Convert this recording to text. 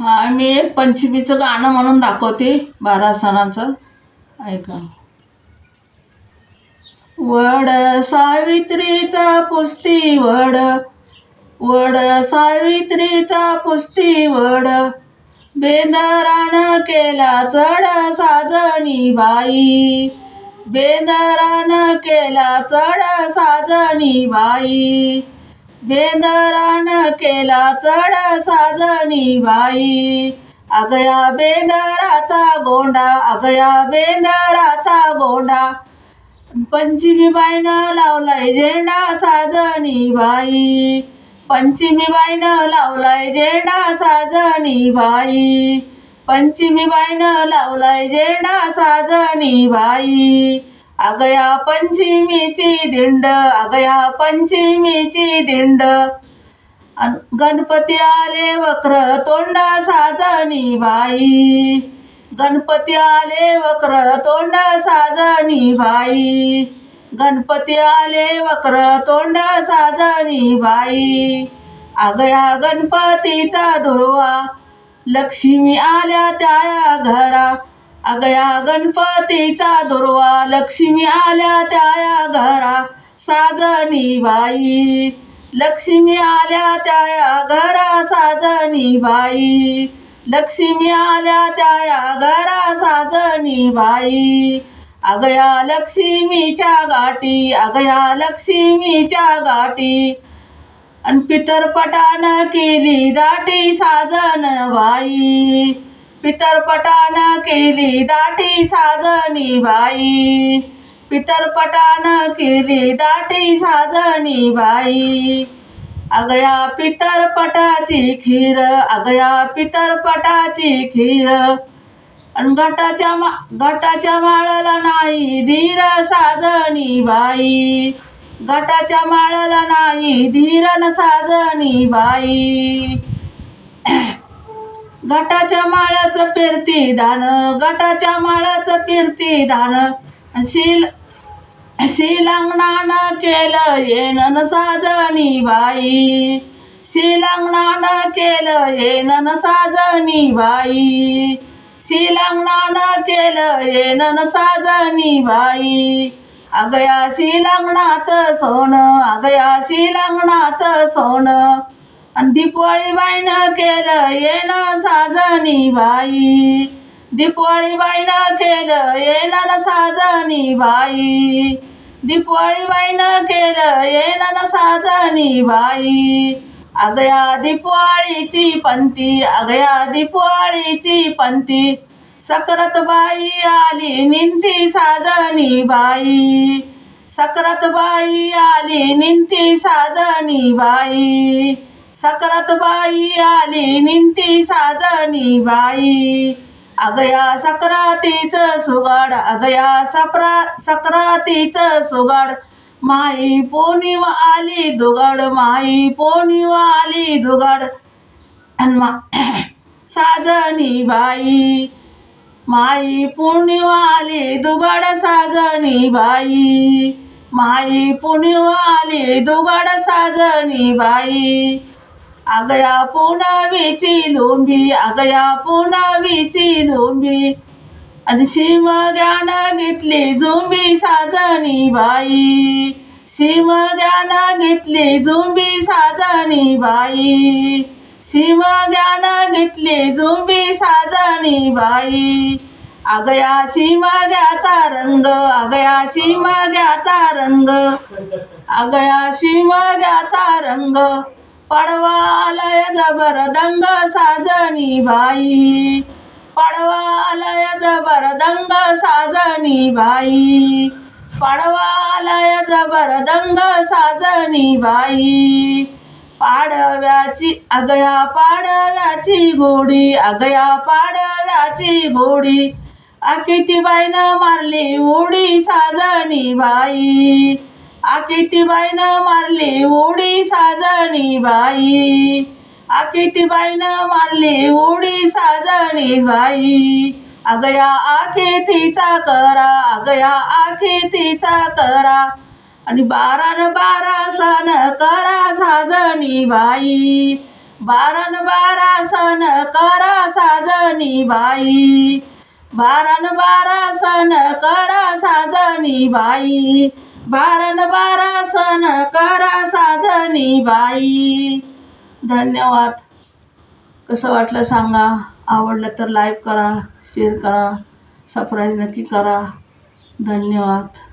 हा मी एक पंचमीचं गाणं म्हणून दाखवते बारा सणाचं. ऐका. वड सावित्रीचा पुस्ती वड. वड सावित्रीचा पुस्ती वड. बेंदरान केला चढ साजनी बाई. बेंदरान केला चढ साजनी बाई. बेंदरान केला चढ साजनी बाई. अगया बेंदराचा गोंडा अगया बेंदराचा गोंडा. पंचमी बाईनं लावलाय झेंडा साजनी बाई. पंचमी बाईनं लावलाय झेंडा साजनी बाई. पंचमी बाईनं लावलाय झेंडा साजनी बाई. अगया पंचमीची दिंड अगया पंचमीची दिंड. गणपती आले वक्र तोंड साजनी बाई. गणपती आले वक्र तोंड साजनी बाई. गणपती आले वक्र तोंड साजनी बाई. अगया गणपतीचा दुर्वा लक्ष्मी आल्या त्या घरा. अगया गणपतीचा दुर्वा लक्ष्मी आल्या त्या घरा साजनी बाई. लक्ष्मी आल्या त्या घरा साजनी बाई. लक्ष्मी आल्या त्या घरा साजनी बाई. अगया लक्ष्मीच्या गाठी अगया लक्ष्मीच्या गाठी. अन पितरपटान केली दाटी साजन बाई. पितरपटान केली दाटी साजनी बाई. पितरपटान केली दाटी साजनी बाई. अगया पितरपटाची खीर अगया पितरपटाची खीर. अन घटाच्या मा घटाच्या माळाला नाही धीर साजनी बाई. घटाच्या माळाला नाही धीरन साजनी बाई. गटाच्या माळाचं पेरती धान गटाच्या माळाचं पेरती धान शील शिलांगणानं केलं येणन साजणी बाई. शिलांगणानं केलं येणन साजणी बाई. शिलांगणानं केलं येणन साजणी बाई. अगया शिलांगणाचं सोनं अगया शिलांगणाचं सोनं. आणि दीपवाळी बाईनं केलं येणं साजनी बाई. दीपवाळी बाईनं केलं येणं साजनी बाई. दीपवाळी बाईनं केलं येणं साजनी बाई. अगया दीपवाळीची पंती अगया दीपवाळीची पंती. सकरत बाई आली निंती साजनी बाई. सकरत बाई आली निंती साजनी बाई. सकरत बाई आली निंती साजनी बाई. अगया सक्रातीचं सुगाड अगया सप्रा सक्रातीच सुगाड. माई पौर्णिमा आली दुगाड माई पौर्णिमा आली दुगाड. मा साजनी बाई. माई पौर्णिमा आली दुगाड साजनी बाई. माई पुण्यवाली दुगड साजणी साजनी बाई. अगया पुनवीची लोंबी अगया पुनवीची लोंबी आणि शिम ज्ञान घेतली झुंबी साजनी बाई. शिम ज्ञान घेतली झुंबी साजनी बाई. शिम ज्ञान घेतली झुंबी साजनी बाई. अगया शिमग्याचा रंग अगया शिमग्याचा रंग. अगया शिमग्याचा रंग. पडवालय जबर दंग साजनी बाई. पडवालय जबर दंग साजनी बाई. पडवालय जबर दंग साजनी बाई. पाडव्याची अगया पाडव्याची गोडी अगया पाडव्याची गोडी. आकितीबाईनं मारली उडी साजनी बाई. आकितीबाईनं मारली उडी साजणी बाई आकितीबाईनं मारली उडी साजणी बाई अगया आखेतीचा करा अगया आखेतीचा करा. आणि बारण बारा सण करा साजणी बाई बारण बारा सण करा साजणी बाई बारण बारा सण करा साजणी बाई बारन बारा सण करा साधनी बाई. धन्यवाद. कसं वाटलं सांगा? आवडलं तर लाईक करा शेअर करा सप्राईज नक्की करा. धन्यवाद.